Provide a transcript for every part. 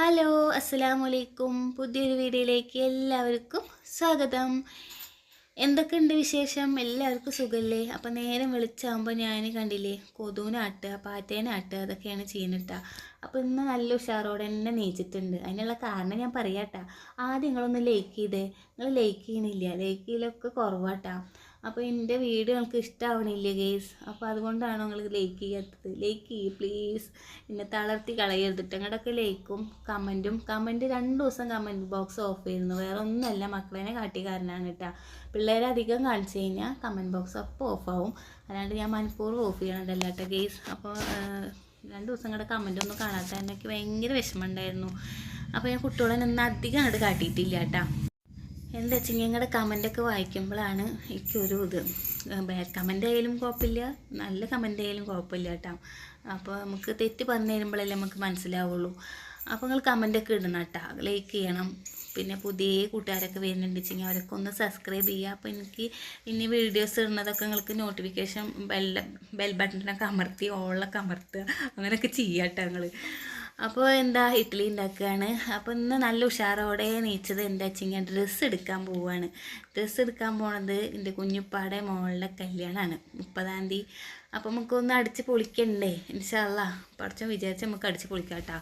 Hello അസ്സലാമു വലൈക്കും പുതിയൊരു വീഡിയോയിലേക്ക് എല്ലാവർക്കും സ്വാഗതം. എന്തൊക്കെയുണ്ട് വിശേഷം? എല്ലാവർക്കും സുഖമല്ലേ അപ്പം നേരം വെളിച്ചാകുമ്പോൾ ഞാൻ കണ്ടില്ലേ കൊതുവിനാട്ടുക പാറ്റേനാട്ടുക അതൊക്കെയാണ് ചെയ്യുന്നിട്ട. അപ്പോൾ ഇന്ന് നല്ല ഉഷാറോടെ തന്നെ നീച്ചിട്ടുണ്ട്. അതിനുള്ള കാരണം ഞാൻ പറയാട്ടാ. ആദ്യം നിങ്ങളൊന്ന് ലൈക്ക് ചെയ്തേ. നിങ്ങൾ ലൈക്ക് ചെയ്യണില്ല. ലൈക്ക് ചെയ്യലൊക്കെ കുറവാട്ടാ. അപ്പോൾ എന്റെ വീഡിയോ നിങ്ങൾക്ക് ഇഷ്ടമാവണില്ല ഗേസ് അപ്പോൾ അതുകൊണ്ടാണ് നിങ്ങൾ ലൈക്ക് ചെയ്യാത്തത്. ലൈക്ക് ചെയ്യ് പ്ലീസ് എന്നെ തളർത്തി കളയരുതിട്ട് ഞങ്ങളുടെയൊക്കെ ലൈക്കും കമന്റും കമന്റ് രണ്ട് ദിവസം കമന്റ് ബോക്സ് ഓഫ് ചെയ്യുന്നു വേറെ ഒന്നുമല്ല മക്കളെന്നെ കാരണമാണ് കേട്ടോ പിള്ളേരെ അധികം കാണിച്ചു കഴിഞ്ഞാൽ കമന്റ് ബോക്സ് അപ്പോൾ ഓഫാവും അല്ലാണ്ട് ഞാൻ മനഃപൂർവം ഓഫ് ചെയ്യണതല്ല കേട്ടോ ഗേസ് അപ്പോൾ രണ്ട് ദിവസം കൂടെ കമന്റ് ഒന്നും കാണാത്ത എനിക്ക് ഭയങ്കര വിഷമമുണ്ടായിരുന്നു അപ്പോൾ ഞാൻ കുട്ടികളെ നിന്ന് അധികം അങ്ങോട്ട് കാട്ടിയിട്ടില്ല കേട്ടോ എന്താ വെച്ചാൽ ഞങ്ങളുടെ കമന്റൊക്കെ വായിക്കുമ്പോഴാണ് എനിക്കൊരു ഇത് ബാഡ് കമന്റ് ആയാലും കുഴപ്പമില്ല നല്ല കമന്റ് ആയാലും കുഴപ്പമില്ല കേട്ടോ. അപ്പോൾ നമുക്ക് തെറ്റ് പറഞ്ഞു തരുമ്പോഴല്ലേ നമുക്ക് മനസ്സിലാവുള്ളൂ. അപ്പോൾ നിങ്ങൾ കമന്റൊക്കെ ഇടണം കേട്ടോ ലൈക്ക് ചെയ്യണം. പിന്നെ പുതിയ കൂട്ടുകാരൊക്കെ വരുന്നുണ്ട് വെച്ചെങ്കിൽ അവരൊക്കെ ഒന്ന് സബ്സ്ക്രൈബ് ചെയ്യുക. അപ്പോൾ എനിക്ക് ഇനി വീഡിയോസ് ഇടുന്നതൊക്കെ നിങ്ങൾക്ക് നോട്ടിഫിക്കേഷൻ ബെൽ ബെൽ ബട്ടണൊക്കെ അമർത്തി ഓളൊക്കെ അമർത്തുക. അങ്ങനെയൊക്കെ ചെയ്യാം കേട്ടോ നിങ്ങൾ അപ്പോൾ എന്താ ഇഡ്ഡലി ഉണ്ടാക്കുകയാണ് അപ്പോൾ ഇന്ന് നല്ല ഉഷാറോടെ നീച്ചത് എന്താ വെച്ചാൽ ഡ്രസ്സ് എടുക്കാൻ പോവുകയാണ് ഡ്രസ്സ് എടുക്കാൻ പോണത് എന്റെ കുഞ്ഞുപ്പാടെ മോളുടെ കല്യാണമാണ് മുപ്പതാം തീയതി. അപ്പോൾ നമുക്കൊന്ന് അടിച്ച് പൊളിക്കണ്ടേ ഇൻഷാല്ല പഠിച്ചോ വിചാരിച്ച് നമുക്ക് അടിച്ച് പൊളിക്കാം കേട്ടോ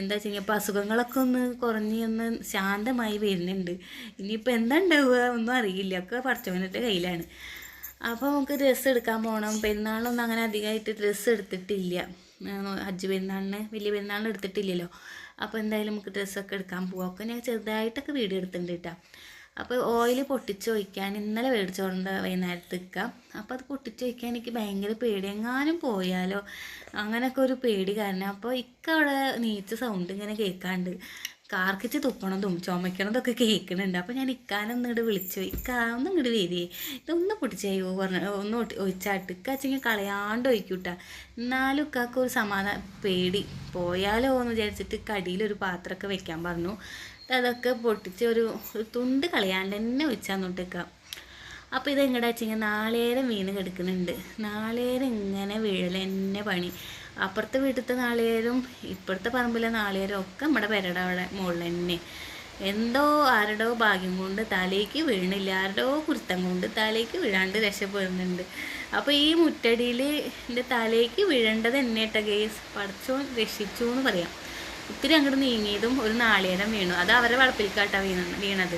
എന്താ വെച്ചാൽ ഇപ്പോൾ അസുഖങ്ങളൊക്കെ ഒന്ന് കുറഞ്ഞ് ഒന്ന് ശാന്തമായി വരുന്നുണ്ട്. ഇനിയിപ്പോൾ എന്താ ഉണ്ടാവുക ഒന്നും അറിയില്ല. ഒക്കെ പഠിച്ചവന്റെ കയ്യിലാണ്. അപ്പോൾ നമുക്ക് ഡ്രസ്സ് എടുക്കാൻ പോകണം പെരുന്നാളൊന്നും അങ്ങനെ അധികമായിട്ട് ഡ്രസ്സ് എടുത്തിട്ടില്ല. ഹജ്ജ് പെരുന്നാളിന് വലിയ പെരുന്നാളിന് എടുത്തിട്ടില്ലല്ലോ. അപ്പോൾ എന്തായാലും നമുക്ക് ഡ്രസ്സൊക്കെ എടുക്കാൻ പോവാം. ഒക്കെ ഞാൻ ചെറുതായിട്ടൊക്കെ വീഡിയോ എടുത്തിട്ടുണ്ട് കേട്ടോ അപ്പോൾ ഓയിൽ പൊട്ടിച്ച് ഒഴിക്കാൻ ഇന്നലെ മേടിച്ചോണ്ട് വൈകുന്നേരത്ത് നിൽക്കാം അപ്പോൾ അത് പൊട്ടിച്ച് ഒഴിക്കാൻ എനിക്ക് ഭയങ്കര പേടി. എങ്ങാനും പോയാലോ? അങ്ങനെയൊക്കെ ഒരു പേടി കാരണം. അപ്പോൾ ഇക്ക അവിടെ നീച്ച സൗണ്ട് ഇങ്ങനെ കേൾക്കാണ്ട്. കാർക്കിച്ച് തുപ്പണതും ചുമക്കണതൊക്കെ കേൾക്കുന്നുണ്ട് അപ്പോൾ ഞാൻ ഇക്കാനൊന്നും ഇങ്ങോട്ട് വിളിച്ചു. ഇക്കാ ഒന്ന് ഇങ്ങോട്ട് വരികയെ ഇതൊന്ന് പൊട്ടിച്ചോ പറഞ്ഞു. ഒന്ന് ഒഴിച്ചാട്ട് ഇക്കാച്ചെങ്കിൽ കളയാണ്ട് ഒഴിക്കൂട്ട. എന്നാലും ഇക്കാക്ക് ഒരു സമാധാന പേടി. പോയാലോ എന്ന് വിചാരിച്ചിട്ട് ഒരു പാത്രമൊക്കെ വെക്കാൻ പറഞ്ഞു. അതൊക്കെ പൊട്ടിച്ച് ഒരു തുണ്ട് കളയാണ്ട് തന്നെ ഒഴിച്ചാൽ ഒഴിച്ചാന്നോട്ടേക്കാം അപ്പോൾ ഇത് എങ്ങടെ വെച്ചെങ്കിൽ നാളേരം വീണ് കിടക്കുന്നുണ്ട്. നാളേരം ഇങ്ങനെ വീഴൽ എന്നെ പണി. അപ്പുറത്തെ വീട്ടിലത്തെ നാളികേരും ഇപ്പുറത്തെ പറമ്പിലെ നാളികേരും ഒക്കെ നമ്മുടെ പെരട അവിടെ മുകളിൽ തന്നെ. എന്തോ ആരുടെ ഭാഗ്യം കൊണ്ട് തലേക്ക് വീണില്ല ആരുടെ കുരുത്തം കൊണ്ട് തലേക്ക് വീഴാണ്ട് രക്ഷപ്പെടുന്നുണ്ട്. അപ്പോൾ ഈ മുറ്റടിയിൽ എന്റെ തലേക്ക് വീഴേണ്ടത് എന്നെ കേട്ടോ ഗേസ്. പഠിച്ചോ രക്ഷിച്ചു എന്ന് പറയാം. ഒത്തിരി അങ്ങോട്ട് നീങ്ങിയതും ഒരു നാളികേരം വീണു. അത് അവരെ വളപ്പിൽക്കാട്ടാണ് വീണ വീണത്.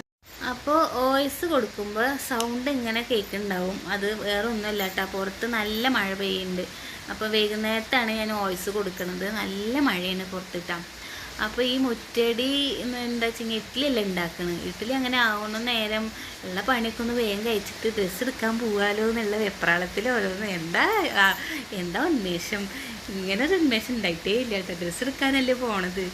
അപ്പോൾ വോയിസ് കൊടുക്കുമ്പോൾ സൗണ്ട് ഇങ്ങനെ കേൾക്കുന്നുണ്ടാവും. അത് വേറെ ഒന്നുമില്ല കേട്ടോ പുറത്ത് നല്ല മഴ പെയ്യുന്നുണ്ട്. അപ്പോൾ വൈകുന്നേരത്താണ് ഞാൻ വോയിസ് കൊടുക്കുന്നത്. നല്ല മഴയാണ് പുറത്തിട്ടാം. അപ്പോൾ ഈ മുറ്റടി എന്താ വെച്ചാൽ ഇഡ്ഡലിയല്ല ഉണ്ടാക്കുന്നത് ഇഡ്ഡലി അങ്ങനെ ആവുന്ന നേരം ഉള്ള പണിയൊക്കെ ഒന്ന് വേഗം കഴിച്ചിട്ട് ഡ്രസ്സ് എടുക്കാൻ പോകാലോ എന്നുള്ള വെപ്രാളത്തിൽ ഓരോന്ന് എന്താ എന്താ ഉന്മേഷം? ഇങ്ങനെ ഒരു ഉന്മേഷം ഉണ്ടായിട്ടേ ഇല്ല കേട്ടോ. ഡ്രസ്സ് എടുക്കാനല്ലേ പോണത്.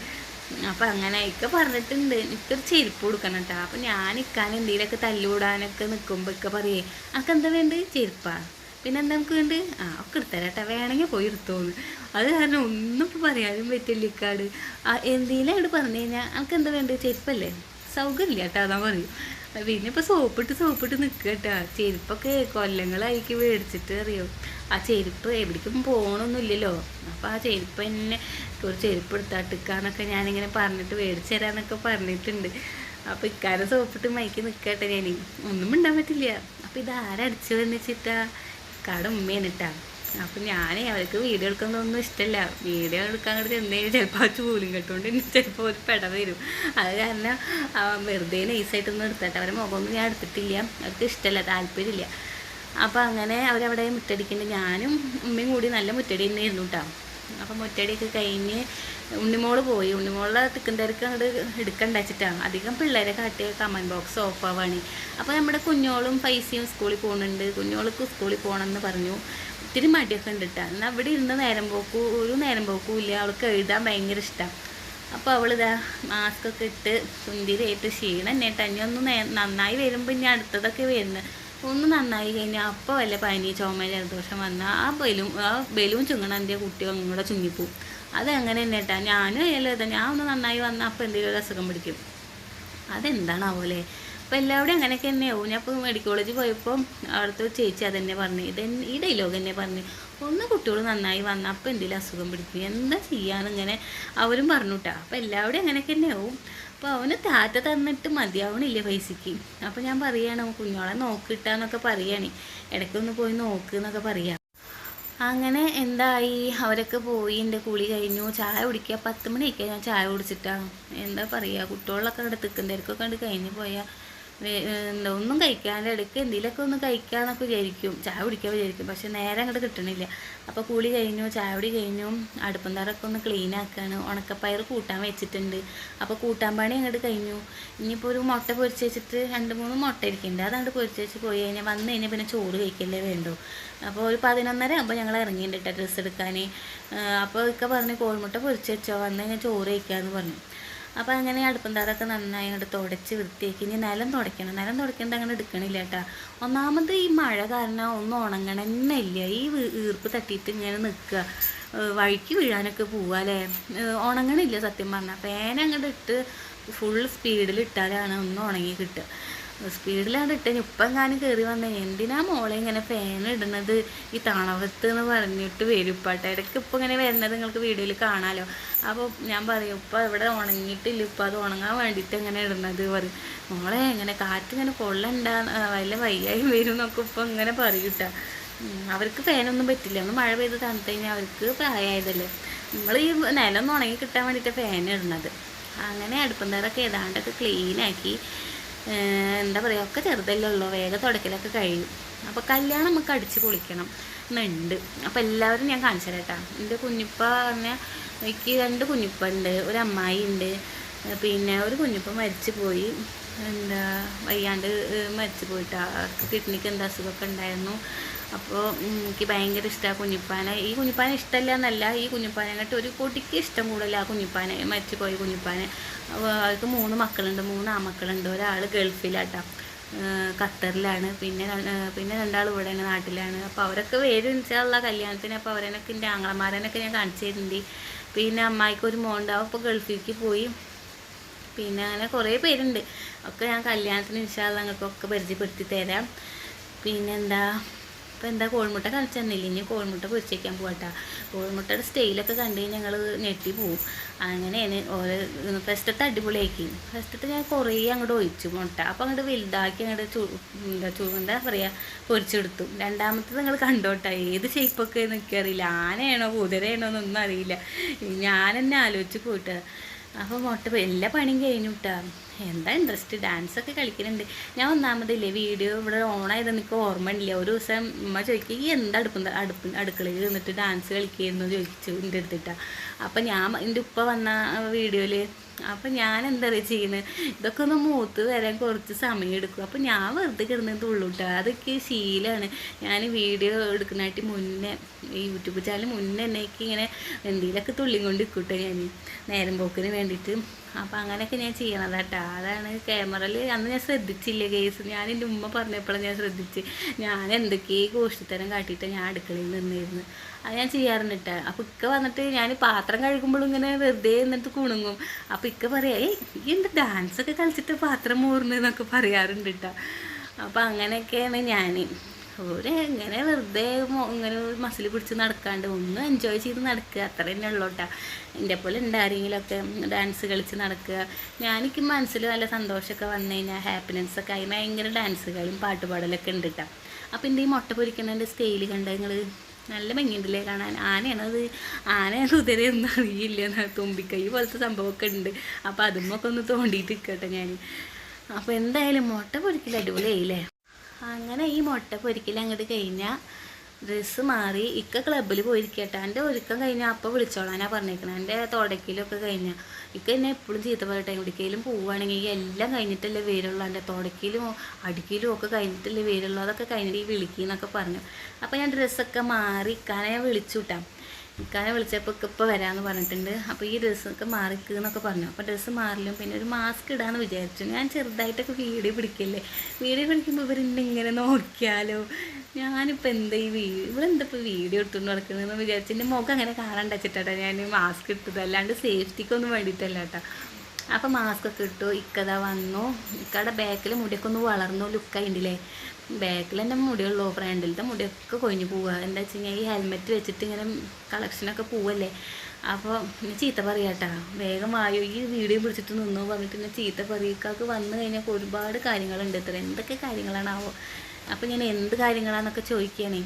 അപ്പം അങ്ങനെ ഇക്ക പറഞ്ഞിട്ടുണ്ട്. എനിക്കൊരു ചെരുപ്പ് കൊടുക്കണം കേട്ടോ അപ്പം ഞാൻ ഇക്കാൻ എന്തെങ്കിലുമൊക്കെ തല്ലുകൂടാനൊക്കെ നിൽക്കുമ്പോൾ ഇക്ക പറയേ അനക്ക് എന്താ വേണ്ടത് ചെരുപ്പാ. പിന്നെ എന്താ നമുക്ക് ആ ഒക്കെ എടുത്തരാട്ടാ വേണമെങ്കിൽ പോയി എടുത്തോന്ന് അത് കാരണം ഒന്നും ഇപ്പോൾ പറയാനും പറ്റില്ല ഇക്കാട്. എന്തെങ്കിലും അങ്ങോട്ട് പറഞ്ഞു കഴിഞ്ഞാൽ അനക്ക് എന്താ വേണ്ടത് ചെരുപ്പല്ലേ? സൗകര്യമില്ല കേട്ടോ അതാ പറയും. പിന്നെ ഇപ്പോൾ സോപ്പിട്ട് സോപ്പിട്ട് നിൽക്കുക കേട്ടോ ചെരുപ്പൊക്കെ കൊല്ലങ്ങളായിക്ക് മേടിച്ചിട്ട് അറിയോ? ആ ചെരുപ്പ് എവിടേക്കും പോകണമൊന്നുമില്ലല്ലോ അപ്പോൾ ആ ചെരുപ്പ് തന്നെ ഒരു ചെരുപ്പ് എടുത്താട്ടിക്കാന്നൊക്കെ ഞാനിങ്ങനെ പറഞ്ഞിട്ട് മേടിച്ചു തരാമെന്നൊക്കെ പറഞ്ഞിട്ടുണ്ട്. അപ്പോൾ ഇക്കാരെ സോപ്പിട്ട് മൈക്ക് നിൽക്കട്ടെ ഞാൻ ഒന്നും മിണ്ടാൻ പറ്റില്ല. അപ്പോൾ ഇത് ആരടിച്ചു വന്നിച്ചിട്ടാ കട ഉമ്മയാണ് കേട്ടാ അപ്പം ഞാൻ അവർക്ക് വീഡിയോ എടുക്കുന്നതൊന്നും ഇഷ്ടമല്ല വീഡിയോ എടുക്കാൻ കൂടി എന്തെങ്കിലും ചിലപ്പോൾ ചൂലും കെട്ടുകൊണ്ട് ചിലപ്പോൾ ഒരു പെട വരും. അത് കാരണം വെറുതെ നൈസായിട്ടൊന്നും എടുത്തട്ടെ അവരെ മുഖമൊന്നും ഞാൻ എടുത്തിട്ടില്ല. അവർക്ക് ഇഷ്ടമല്ല താല്പര്യമില്ല. അപ്പോൾ അങ്ങനെ അവരവിടെ മുറ്റടിക്കുന്നുണ്ട്. ഞാനും ഉമ്മയും കൂടി നല്ല മുറ്റടി തന്നെ ഇരുന്നു കേട്ടോ. അപ്പം മുറ്റടിയൊക്കെ കഴിഞ്ഞ് ഉണ്ണിമോൾ പോയി. ഉണ്ണിമോളെ തിക്കുന്തരക്ക് തിരക്ക് അങ്ങോട്ട് എടുക്കണ്ട വെച്ചിട്ടാണ് അധികം പിള്ളേരെ കാട്ടിയ കമന്റ് ബോക്സ് ഓഫ് ആവാണ്. അപ്പോൾ നമ്മുടെ കുഞ്ഞോളും പൈസയും സ്കൂളിൽ പോകുന്നുണ്ട്. കുഞ്ഞോൾക്ക് സ്കൂളിൽ പോകണമെന്ന് പറഞ്ഞു. ഒത്തിരി മടിയൊക്കെ ഉണ്ട് കേട്ടോ എന്നാൽ അവിടെ ഇരുന്ന് നേരം പോക്കൂ ഒരു നേരം പോക്കൂല്ല അവൾക്ക് എഴുതാൻ ഭയങ്കര ഇഷ്ടമാണ് അപ്പോൾ അവളിതാ മാസ്ക് ഒക്കെ ഇട്ട് സുന്ദരിയായിട്ട് ക്ഷീണം എന്നിട്ട് അഞ്ഞി ഒന്ന് നന്നായി വരുമ്പോൾ ഇനി അടുത്തതൊക്കെ വരുന്നത് ഒന്ന് നന്നായി കഴിഞ്ഞാൽ അപ്പോൾ വല്ല പനി ചുമ ജലദോഷം വന്നാൽ ആ ബലൂൺ ആ ബലൂൺ ചുങ്ങണ എന്റെ കുട്ടി അങ്ങോട്ട് ചുങ്ങിപ്പോവും. അതങ്ങനെ തന്നെ കേട്ടാ. ഞാനും അല്ല ഞാൻ ഒന്ന് നന്നായി വന്നാൽ അപ്പോൾ എന്തെങ്കിലും ഒരു അസുഖം പിടിക്കും. അതെന്താണാവോലെ അപ്പോൾ എല്ലാവരും അങ്ങനെയൊക്കെ തന്നെയാവും. ഞാൻ ഇപ്പോൾ മെഡിക്കൽ കോളേജിൽ പോയപ്പോൾ അവിടുത്തെ ചേച്ചി അതന്നെ പറഞ്ഞു. ഇത് ഈ ഡയലോഗ് തന്നെ പറഞ്ഞു. ഒന്ന് കുട്ടികൾ നന്നായി വന്നാൽ അപ്പം എന്തെങ്കിലും അസുഖം പിടിക്കും. എന്താ ചെയ്യാന്നിങ്ങനെ അവരും പറഞ്ഞു കേട്ടോ അപ്പോൾ എല്ലാവരും അങ്ങനെയൊക്കെ തന്നെയാവും. അപ്പോൾ അവന് താറ്റ തന്നിട്ട് മതിയാവണില്ല പൈസയ്ക്ക് അപ്പോൾ ഞാൻ പറയുകയാണ് കുഞ്ഞോളെ നോക്കിട്ടാന്നൊക്കെ പറയുകയാണ് ഇടയ്ക്കൊന്ന് പോയി നോക്ക് എന്നൊക്കെ പറയാം അങ്ങനെ എന്തായി? അവരൊക്കെ പോയി എന്റെ കുളി കഴിഞ്ഞു. ചായ കുടിക്കുക പത്ത് മണിയൊക്കെ ഞാൻ ചായ കുടിച്ചിട്ടാണ് എന്താ പറയുക കുട്ടികളൊക്കെ അവിടെ തിക്കുന്നതിരക്കൊക്കെ കണ്ട് കഴിഞ്ഞ് പോയാൽ എന്താ ഒന്നും കഴിക്കാണ്ട് ഇടയ്ക്ക് എന്തെങ്കിലുമൊക്കെ ഒന്ന് കഴിക്കാമെന്നൊക്കെ വിചാരിക്കും. ചായ കുടിക്കാൻ വിചാരിക്കും. പക്ഷെ നേരെ അങ്ങോട്ട് കിട്ടണില്ല. അപ്പോൾ കുളി കഴിഞ്ഞു ചായ കഴിഞ്ഞു അടുപ്പം തറൊക്കെ ഒന്ന് ക്ലീൻ ആക്കുകയാണ് ഉണക്കപ്പയർ കൂട്ടാൻ വെച്ചിട്ടുണ്ട്. അപ്പോൾ കൂട്ടാൻ പണി അങ്ങോട്ട് കഴിഞ്ഞു. ഇനിയിപ്പോൾ ഒരു മുട്ട പൊരിച്ച് വെച്ചിട്ട് രണ്ട് മൂന്ന് മുട്ട ഇരിക്കുന്നുണ്ട് അതങ്ങോട്ട് പൊരിച്ച് വെച്ച് പോയി കഴിഞ്ഞാൽ വന്നു കഴിഞ്ഞാൽ പിന്നെ ചോറ് കഴിക്കല്ലേ വേണ്ടു. അപ്പോൾ ഒരു പതിനൊന്നര ആകുമ്പോൾ ഞങ്ങൾ ഇറങ്ങിയിട്ടുണ്ട് ഡ്രസ്സ് എടുക്കാൻ അപ്പോൾ ഒക്കെ പറഞ്ഞു കോഴിമുട്ട പൊരിച്ച് വെച്ചോ. വന്ന് കഴിഞ്ഞാൽ ചോറ് കഴിക്കാമെന്ന് പറഞ്ഞു. അപ്പോൾ അങ്ങനെ അടുപ്പം താറൊക്കെ നന്നായി അങ്ങോട്ട് തുടച്ച് വൃത്തിയാക്കി. ഇനി നിലം തുടയ്ക്കണം. നിലം തുടയ്ക്കേണ്ട അങ്ങനെ എടുക്കണില്ല കേട്ടോ. ഒന്നാമത് ഈ മഴ കാരണം ഒന്നും ഉണങ്ങണമെന്നെ ഇല്ല. ഈ ഈർപ്പ് തട്ടിയിട്ട് ഇങ്ങനെ നിൽക്കുക വഴിക്ക് വീഴാനൊക്കെ പോവുക അല്ലേ? ഉണങ്ങണില്ല സത്യം പറഞ്ഞാൽ ഫാൻ അങ്ങോട്ട് ഇട്ട് ഫുൾ സ്പീഡിൽ ഇട്ടാലാണ് ഒന്ന് ഉണങ്ങി കിട്ടുക. സ്പീഡിലാണ് ഇട്ടേ ഇപ്പം ഞാൻ കയറി വന്നേ എന്തിനാ മോളെ ഇങ്ങനെ ഫാൻ ഇടുന്നത്? ഈ തണവത്ത് എന്ന് പറഞ്ഞിട്ട് വരും ഇടയ്ക്ക് ഇപ്പം ഇങ്ങനെ വരുന്നത് നിങ്ങൾക്ക് വീഡിയോയിൽ കാണാമല്ലോ അപ്പോൾ ഞാൻ പറയും ഇപ്പം ഇവിടെ ഉണങ്ങിയിട്ടില്ല. ഇപ്പം അത് ഉണങ്ങാൻ വേണ്ടിയിട്ട് ഇങ്ങനെ ഇടുന്നത്? പറയും. മോളെ ഇങ്ങനെ കാറ്റ് ഇങ്ങനെ കൊള്ളണ്ട വല്ല വയ്യായി വരും എന്നൊക്കെ ഇപ്പം ഇങ്ങനെ പറയൂട്ട അവർക്ക് ഫാനൊന്നും പറ്റില്ല. ഒന്ന് മഴ പെയ്ത് തണുത്ത് കഴിഞ്ഞാൽ അവർക്ക് പ്രായമായതല്ലേ നമ്മൾ ഈ നിലം ഉണങ്ങി കിട്ടാൻ വേണ്ടിയിട്ട് ഫാൻ ഇടുന്നത്. അങ്ങനെ അടുപ്പം തരൊക്കെ ഏതാണ്ടൊക്കെ ക്ലീനാക്കി എന്താ പറയുക ഒക്കെ ചെറുതല്ലേ ഉള്ളൂ. വേഗം തുടക്കലൊക്കെ കഴിയും അപ്പോൾ കല്യാണം നമുക്ക് അടിച്ച് പൊളിക്കണം എന്നുണ്ട് അപ്പോൾ എല്ലാവരും ഞാൻ കാണിച്ചു തരാം എന്റെ കുഞ്ഞിപ്പ പറഞ്ഞാൽ എനിക്ക് രണ്ട് കുഞ്ഞിപ്പ ഉണ്ട് ഒരു അമ്മായി ഉണ്ട്. പിന്നെ ഒരു കുഞ്ഞിപ്പ മരിച്ചു പോയി. എന്താ വയ്യാണ്ട് മരിച്ചു പോയിട്ടാ. അവർക്ക് കിഡ്നിക്ക് എന്താ അസുഖമൊക്കെ ഉണ്ടായിരുന്നു. അപ്പോൾ എനിക്ക് ഭയങ്കര ഇഷ്ടമാണ് കുഞ്ഞിപ്പാന. ഈ കുഞ്ഞിപ്പാന ഇഷ്ടമല്ല എന്നല്ല. ഈ കുഞ്ഞിപ്പാന ഒരു കൊടിക്ക് ഇഷ്ടം കൂടുതൽ ആ കുഞ്ഞിപ്പാന മരിച്ചു പോയ കുഞ്ഞിപ്പാന അവർക്ക് മൂന്ന് മക്കളുണ്ട്. മൂന്ന് ആമക്കളുണ്ട് ഒരാൾ ഗൾഫിലാട്ടോ. ഖത്തറിലാണ്. പിന്നെ പിന്നെ രണ്ടാൾ ഇവിടെ തന്നെ നാട്ടിലാണ്. അപ്പോൾ അവരൊക്കെ വേര് ഇൻഷാള്ള കല്യാണത്തിന്. അപ്പോൾ അവരനൊക്കെ എന്റെ ആങ്ങളമാരനൊക്കെ ഞാൻ കാണിച്ചു തരുന്നുണ്ട് പിന്നെ അമ്മായിക്ക് ഒരു മോണ്ടാവും അപ്പോൾ ഗൾഫിലേക്ക് പോയി. പിന്നെ അങ്ങനെ കുറേ പേരുണ്ട്. ഒക്കെ ഞാൻ കല്യാണത്തിന് ഇൻഷാല്ല നിങ്ങൾക്കൊക്കെ പരിചയപ്പെടുത്തി തരാം. പിന്നെന്താ? ഇപ്പം എന്താ കോഴിമുട്ട കളിച്ചു തന്നില്ല ഇനി കോഴിമുട്ട പൊരിച്ചേക്കാൻ പോകട്ടെ കോഴിമുട്ടയുടെ സ്റ്റൈലൊക്കെ കണ്ടു കഴിഞ്ഞാൽ ഞങ്ങൾ ഞെട്ടി പോവും. അങ്ങനെയാണ് ഓരോ ഫസ്റ്റത്തെ അടിപൊളിയാക്കി. ഫസ്റ്റത്തെ ഞാൻ കുറേ അങ്ങോട്ട് ഒഴിച്ചു മുട്ട. അപ്പോൾ അങ്ങോട്ട് വലുതാക്കി അങ്ങോട്ട് ചൂ എന്താ ചൂ എന്താ പറയുക പൊരിച്ചെടുത്തു. രണ്ടാമത്തത് നിങ്ങൾ കണ്ടോട്ടെ. ഏത് ഷേപ്പൊക്കെ എനിക്കറിയില്ല ആനയാണോ കുതിരയാണോ എന്നൊന്നും അറിയില്ല. ഞാൻ തന്നെ ആലോചിച്ച് പോയിട്ട്. അപ്പോൾ മുട്ട എല്ലാ പണിയും കഴിഞ്ഞു കേട്ടാ എന്താ ഇൻട്രസ്റ്റ് ഡാൻസ് ഒക്കെ കളിക്കുന്നുണ്ട് ഞാൻ ഒന്നാമതില്ലേ വീഡിയോ ഇവിടെ ഓൺ ഓണായത് എനിക്ക് ഓർമ്മയില്ല. ഒരു ദിവസം ഉമ്മ ചോദിക്കുക ഈ എന്താ അടുപ്പ് അടുപ്പ് അടുക്കളയിൽ നിന്നിട്ട് ഡാൻസ് കളിക്കുന്നു ചോദിച്ചു എന്റെ അടുത്തിട്ടാ. അപ്പം ഞാൻ എന്റെ ഉപ്പ വന്ന വീഡിയോയിൽ അപ്പം ഞാൻ എന്താ പറയുക ചെയ്യുന്നത് ഇതൊക്കെ ഒന്ന് മൂത്ത് വരാൻ കുറച്ച് സമയം എടുക്കും. അപ്പം ഞാൻ വെറുതെ കിടന്നത് ഉള്ളൂട്ടാ അതൊക്കെ ശീലമാണ് ഞാൻ വീഡിയോ എടുക്കുന്നതായിട്ട് മുന്നേ ഈ യൂട്യൂബ് ചാനൽ മുന്നേ എന്നേക്ക് ഇങ്ങനെ എന്തെങ്കിലുമൊക്കെ തുള്ളി കൊണ്ട് നിൽക്കൂട്ടെ ഞാൻ നേരം പോക്കിന് വേണ്ടിയിട്ട് അപ്പം അങ്ങനെയൊക്കെ ഞാൻ ചെയ്യണത് കേട്ടോ അതാണ് ക്യാമറയിൽ അന്ന് ഞാൻ ശ്രദ്ധിച്ചില്ല കേസ് ഞാൻ എന്റെ ഉമ്മ പറഞ്ഞപ്പോഴാണ് ഞാൻ ശ്രദ്ധിച്ച്. ഞാൻ എന്തൊക്കെയോ ഗോഷ്ടിത്തരം കാട്ടിയിട്ട് ഞാൻ അടുക്കളയിൽ നിന്നിരുന്നു. അത് ഞാൻ ചെയ്യാറുണ്ട് കേട്ടോ അപ്പോൾ ഇക്ക വന്നിട്ട് ഞാൻ പാത്രം കഴുകുമ്പോഴും ഇങ്ങനെ വെറുതെ എന്നിട്ട് കുണുങ്ങും. അപ്പോൾ ഇക്ക പറയാം ഏയ് ഈ എന്ത് ഡാൻസൊക്കെ കളിച്ചിട്ട് പാത്രം മൂർന്ന് എന്നൊക്കെ പറയാറുണ്ട് കേട്ടോ അപ്പോൾ അങ്ങനെയൊക്കെയാണ് ഞാൻ ഒരു ഇങ്ങനെ വെറുതെ ഇങ്ങനെ മസിൽ പിടിച്ച് നടക്കാണ്ട് ഒന്ന് എൻജോയ് ചെയ്ത് നടക്കുക. അത്ര തന്നെ ഉള്ളൂ കേട്ടോ എന്റെ പോലെ ഉണ്ട് ആരെങ്കിലുമൊക്കെ ഡാൻസ് കളിച്ച് നടക്കുക. ഞാനെനിക്ക് മനസ്സിൽ നല്ല സന്തോഷമൊക്കെ വന്നു കഴിഞ്ഞാൽ ഹാപ്പിനെസ് ഒക്കെ ആയി ഭയങ്കര ഡാൻസ് കളിയും പാട്ടുപാടലൊക്കെ ഉണ്ട് കേട്ടോ അപ്പോൾ എന്റെ ഈ മുട്ട പൊരിക്കുന്നതിന്റെ സ്റ്റൈൽ കണ്ട നിങ്ങൾ നല്ല ഭംഗിയുണ്ടല്ലേ കാണാൻ. ആനയാണത്. ആന കുതിരയൊന്നും അറിയില്ല തുമ്പിക്കൈ പോലത്തെ സംഭവമൊക്കെ ഉണ്ട് അപ്പോൾ അതുമൊക്കെ ഒന്ന് തോണ്ടിയിട്ട് നിൽക്കട്ടെ ഞാൻ അപ്പോൾ എന്തായാലും മുട്ട പൊരിക്കൽ അടിപൊളിയായില്ലേ? അങ്ങനെ ഈ മുട്ട പൊരിക്കൽ അങ്ങോട്ട് കഴിഞ്ഞാൽ ഡ്രസ്സ് മാറി ഇക്ക ക്ലബ്ബിൽ പോയിരിക്കട്ടെ. എന്റെ ഒരുക്കം കഴിഞ്ഞാൽ അപ്പോൾ വിളിച്ചോളാനാ പറഞ്ഞേക്കണേ. എന്റെ തുടക്കിലൊക്കെ കഴിഞ്ഞാൽ ഇക്ക എന്നെ എപ്പോഴും ചീത്ത പറയട്ടെ എവിടേക്കെങ്കിലും പോവുകയാണെങ്കിൽ എല്ലാം കഴിഞ്ഞിട്ടല്ലേ വരുള്ളൂ. എന്റെ തുടക്കിലും അടുക്കിലും ഒക്കെ കഴിഞ്ഞിട്ടല്ലേ വരുള്ളൂ. അതൊക്കെ കഴിഞ്ഞിട്ട് ഈ വിളിക്കുന്നൊക്കെ പറഞ്ഞു. അപ്പോൾ ഞാൻ ഡ്രസ്സൊക്കെ മാറി ഇക്കാനെ ഞാൻ വിളിച്ചു വിട്ടാം ഇക്കാനെ വിളിച്ചപ്പോൾ ഇപ്പോൾ വരാമെന്ന് പറഞ്ഞിട്ടുണ്ട്. അപ്പോൾ ഈ ഡ്രസ്സൊക്കെ മാറിക്കുന്നൊക്കെ പറഞ്ഞു. അപ്പോൾ ഡ്രസ്സ് മാറിലും പിന്നെ ഒരു മാസ്ക് ഇടാമെന്ന് വിചാരിച്ചു. ഞാൻ ചെറുതായിട്ടൊക്കെ വീഡിയോ പിടിക്കല്ലേ? വീഡിയോ പിടിക്കുമ്പോൾ ഇവരെന്നെ ഇങ്ങനെ നോക്കിയാലോ? ഞാനിപ്പോൾ എന്താ ഈ വീ ഇവരെന്താ ഇപ്പോൾ വീഡിയോ എടുത്തുകൊണ്ട് നടക്കുന്നതെന്ന് വിചാരിച്ചു എന്റെ മുഖം അങ്ങനെ കാണാണ്ട് വെച്ചിട്ടാട്ടോ ഞാൻ മാസ്ക് ഇട്ടത്. അല്ലാണ്ട് സേഫ്റ്റിക്കൊന്നും വേണ്ടിയിട്ടല്ല കേട്ടോ. അപ്പം മാസ്ക് ഒക്കെ ഇട്ടു ഇക്കത വന്നു. ഇക്കയുടെ ബാക്കിൽ മുടിയൊക്കെ ഒന്ന് വളർന്നു ലുക്കായിണ്ടില്ലേ ബാക്കിൽ എന്റെ മുടിയുള്ളൂ ഫ്രണ്ടിലത്തെ മുടിയൊക്കെ കൊഴിഞ്ഞു പോവുക എന്താ വെച്ച് കഴിഞ്ഞാൽ ഈ ഹെൽമെറ്റ് വെച്ചിട്ട് ഇങ്ങനെ കളക്ഷനൊക്കെ പോവല്ലേ? അപ്പോൾ പിന്നെ ചീത്ത പറയാട്ടാ. വേഗം വായോ ഈ വീഡിയോ പിടിച്ചിട്ട് നിന്നു പറഞ്ഞിട്ട് പിന്നെ ചീത്ത പറയക്കാർക്ക് വന്നു കഴിഞ്ഞാൽ ഒരുപാട് കാര്യങ്ങളുണ്ട്. ഇത്ര എന്തൊക്കെ കാര്യങ്ങളാണാവോ? അപ്പോൾ ഞാൻ എന്ത് കാര്യങ്ങളാണെന്നൊക്കെ ചോദിക്കുകയാണേ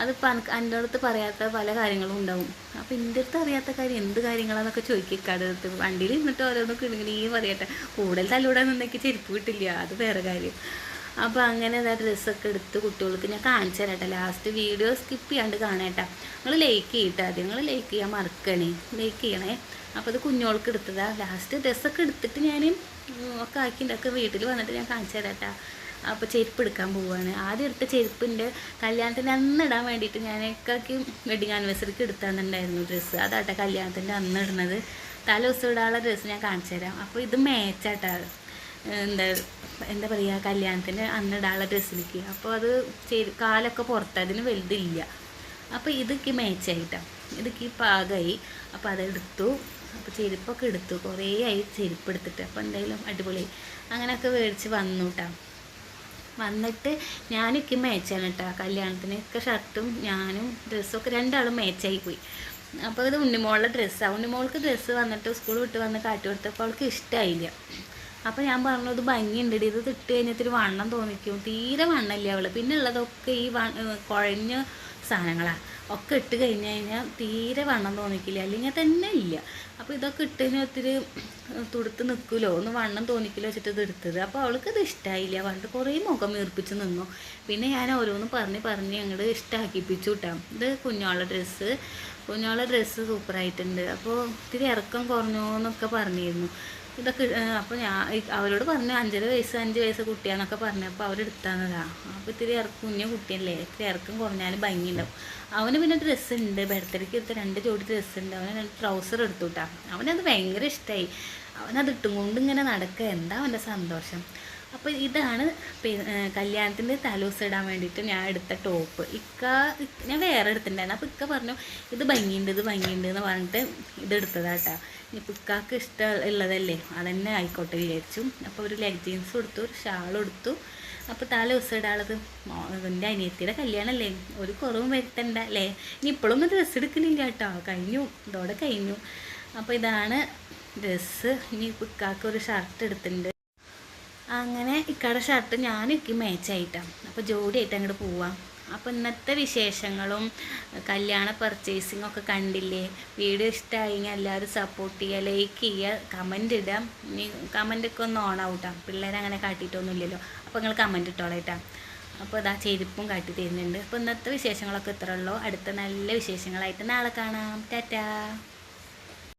അതിപ്പോൾ എന്റെ അടുത്ത് പറയാത്ത പല കാര്യങ്ങളും ഉണ്ടാവും. അപ്പോൾ എന്റെ അടുത്ത് അറിയാത്ത കാര്യം എന്ത് കാര്യങ്ങളാണെന്നൊക്കെ ചോദിക്കാതെ വണ്ടിയിൽ ഇരുന്നിട്ട് ഓരോന്ന് കിണുകിണീ പറയട്ടെ. കൂടുതൽ തല്ലൂടെ നിന്നേക്ക് ചെരുപ്പ് കിട്ടില്ല. അത് വേറെ കാര്യം. അപ്പോൾ അങ്ങനെ അതാ ഡ്രസ്സൊക്കെ എടുത്ത് കുട്ടികൾക്ക് ഞാൻ കാണിച്ചു തരാം ലാസ്റ്റ് വീഡിയോ സ്കിപ്പ് ചെയ്യാണ്ട് കാണേട്ടാ. നിങ്ങൾ ലൈക്ക് ചെയ്യട്ടെ. ആദ്യം നിങ്ങൾ ലൈക്ക് ചെയ്യാൻ മറക്കണേ. ലൈക്ക് ചെയ്യണേ. അപ്പോൾ അത് കുഞ്ഞോൾക്ക് എടുത്തതാ. ലാസ്റ്റ് ഡ്രസ്സൊക്കെ എടുത്തിട്ട് ഞാൻ ഒക്കെ ആക്കിയിട്ടൊക്കെ വീട്ടിൽ വന്നിട്ട് ഞാൻ കാണിച്ചു തരാം കേട്ടോ അപ്പോൾ ചെരുപ്പ് എടുക്കാൻ പോവുകയാണ് ആദ്യം എടുത്ത ചെരുപ്പിന്റെ കല്യാണത്തിന് അന്ന് ഇടാൻ വേണ്ടിയിട്ട് ഞാൻ ഇക്കാക്ക് വെഡിങ് ആനിവേഴ്സറിക്ക് എടുത്താന്നുണ്ടായിരുന്നു ഡ്രസ്സ് അതാട്ടെ കല്യാണത്തിന്റെ അന്ന് ഇടുന്നത്. തല ദിവസം ഇടാനുള്ള ഡ്രസ്സ് ഞാൻ കാണിച്ചു തരാം. അപ്പോൾ ഇത് മാച്ചാട്ടാ എന്താ എന്താ പറയുക കല്യാണത്തിന് അന്ന് ഇടാനുള്ള ഡ്രസ്സിലേക്ക് അപ്പോൾ അത് ചെരു കാലൊക്കെ പുറത്ത് അതിന് വലുതില്ല. അപ്പോൾ ഇതൊക്കെ മേച്ചായിട്ടാണ് ഇതൊക്കെ പാകമായി. അപ്പോൾ അതെടുത്തു. അപ്പോൾ ചെരുപ്പൊക്കെ എടുത്തു. കുറേ ആയി ചെരുപ്പ് എടുത്തിട്ട്. അപ്പോൾ എന്തായാലും അടിപൊളി അങ്ങനെയൊക്കെ മേടിച്ച് വന്നു കേട്ടോ വന്നിട്ട് ഞാനൊക്കെ മേച്ചാണ് കേട്ടോ കല്യാണത്തിനൊക്കെ ഷർട്ടും ഞാനും ഡ്രസ്സൊക്കെ രണ്ടാളും മേച്ചായി പോയി. അപ്പോൾ ഇത് ഉണ്ണിമോളുടെ ഡ്രസ്സാണ് ഉണ്ണിമോൾക്ക് ഡ്രസ്സ് വന്നിട്ട് സ്കൂൾ വിട്ട് വന്ന് കാട്ടി കൊടുത്തപ്പോൾ അവൾക്ക് ഇഷ്ടമായില്ല അപ്പോൾ ഞാൻ പറഞ്ഞു ഇത് ഭംഗിയുണ്ട് ഇത് ഇട്ട് കഴിഞ്ഞിട്ട് വണ്ണം തോന്നിക്കും. തീരെ വണ്ണമില്ല അവൾ പിന്നെ ഉള്ളതൊക്കെ ഈ കുഴഞ്ഞ സാധനങ്ങളാണ് ഒക്കെ ഇട്ട് കഴിഞ്ഞ് കഴിഞ്ഞാൽ തീരെ വണ്ണം തോന്നിക്കില്ല. അല്ലെങ്കിൽ തന്നെ ഇല്ല. അപ്പോൾ ഇതൊക്കെ ഇട്ടതിന് ഒത്തിരി തുടുത്ത് നിൽക്കുമല്ലോ ഒന്ന് വണ്ണം തോന്നിക്കില്ല വെച്ചിട്ട് ഇത് എടുത്തത്. അപ്പോൾ അവൾക്ക് ഇത് ഇഷ്ടമായില്ല പണ്ട് കുറേ മുഖം വീർപ്പിച്ച് നിന്നു. പിന്നെ ഞാൻ ഓരോന്ന് പറഞ്ഞ് പറഞ്ഞ് ഞങ്ങൾ ഇഷ്ടമാക്കിപ്പിച്ചു കിട്ടാം ഇത് കുഞ്ഞോളെ ഡ്രസ്സ് കുഞ്ഞോളെ ഡ്രസ്സ് സൂപ്പറായിട്ടുണ്ട് അപ്പോൾ ഇത്തിരി ഇറക്കം കുറഞ്ഞോ എന്നൊക്കെ പറഞ്ഞിരുന്നു. ഇതൊക്കെ അപ്പോൾ ഞാൻ അവരോട് പറഞ്ഞു അഞ്ചര വയസ്സ് അഞ്ച് വയസ്സ് കുട്ടിയാന്നൊക്കെ പറഞ്ഞപ്പോൾ അവരെടുത്താന്നതാ. അപ്പോൾ ഇത്തിരി ഇറക്കും കുഞ്ഞു കുട്ടിയല്ലേ ഇത്തിരി ഇറക്കം കുറഞ്ഞാലും ഭംഗിയുണ്ടാവും. അവന് പിന്നെ ഡ്രസ്സ് ഉണ്ട് ബർത്ത്ഡേക്ക് എടുത്ത രണ്ട് ജോഡി ഡ്രസ്സ് ഉണ്ട് അവന് രണ്ട് ട്രൗസർ എടുത്തു കിട്ടാം അവനത് ഭയങ്കര ഇഷ്ടമായി അവനത് ഇട്ടും കൊണ്ട് ഇങ്ങനെ നടക്കുക എന്താ അവന്റെ സന്തോഷം? അപ്പോൾ ഇതാണ് കല്യാണത്തിന്റെ തലൂസ് ഇടാൻ വേണ്ടിയിട്ട് ഞാൻ എടുത്ത ടോപ്പ് ഇക്ക ഞാൻ വേറെ എടുത്തിട്ടുണ്ടായിരുന്നു. അപ്പോൾ ഇക്ക പറഞ്ഞു ഇത് ഭംഗിയുണ്ട് ഇത് ഭംഗിയുണ്ട് എന്ന് പറഞ്ഞിട്ട് ഇത് എടുത്തതാട്ടാ ഇനിയിപ്പോൾ ഇക്കാക്ക് ഇഷ്ടം ഉള്ളതല്ലേ അതന്നെ ആയിക്കോട്ടെ വിചാരിച്ചു. അപ്പോൾ ഒരു ലെഗ് ജീൻസ് കൊടുത്തു ഒരു ഷാൾ കൊടുത്തു. അപ്പോൾ തല ഇടാളത് എന്റെ അനിയത്തിയുടെ കല്യാണമല്ലേ ഒരു കുറവും വരുത്തണ്ട അല്ലേ ഇനി ഇപ്പോഴൊന്നും ഡ്രസ്സ് എടുക്കുന്നില്ല കേട്ടോ കഴിഞ്ഞു ഇതോടെ കഴിഞ്ഞു. അപ്പോൾ ഇതാണ് ഡ്രസ്സ് ഇനി ഇക്കാക്ക് ഒരു ഷർട്ട് എടുത്തിട്ടുണ്ട്. അങ്ങനെ ഇക്കട ഷർട്ട് ഞാൻ ഇക്ക് മേച്ചായിട്ടാണ് അപ്പോൾ ജോഡിയായിട്ട് അങ്ങോട്ട് പോവാം. അപ്പോൾ ഇന്നത്തെ വിശേഷങ്ങളും കല്യാണ പർച്ചേസിംഗ് ഒക്കെ കണ്ടില്ലേ? വീഡിയോ ഇഷ്ടമായെങ്കിൽ എല്ലാവരും സപ്പോർട്ട് ചെയ്യുക ലൈക്ക് ചെയ്യുക കമന്റ് ഇടാം. ഇനി കമന്റൊക്കെ ഒന്ന് ഓൺ പിള്ളേരെ അങ്ങനെ കാട്ടിയിട്ടൊന്നുമില്ലല്ലോ. അപ്പോൾ നിങ്ങൾ കമന്റ് ഇട്ടോളേട്ടാ. അപ്പോൾ ഇതാ ചെരുപ്പും കാട്ടി തരുന്നുണ്ട്. അപ്പോൾ ഇന്നത്തെ വിശേഷങ്ങളൊക്കെ ഇത്ര ഉള്ളൂ അടുത്ത നല്ല വിശേഷങ്ങളായിട്ട് നാളെ കാണാം. ടാറ്റാ.